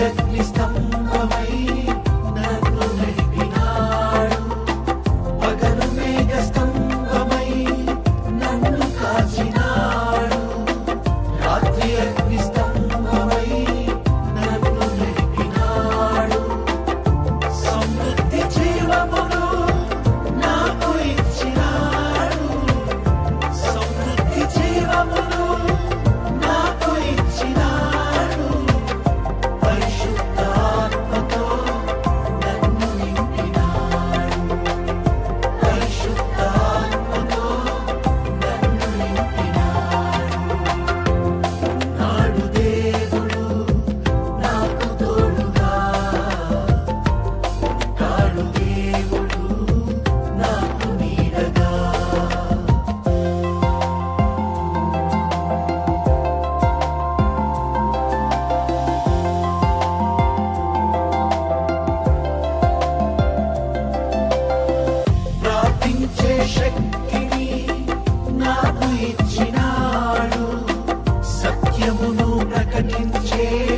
అగ్నిస్తంభమై నన్ను నడిపినాడు. పగలు మేఘ స్తంభమై నన్ను కాచిన శక్తిని నాకు ఇచ్చినాడు. సత్యమును ప్రకటించే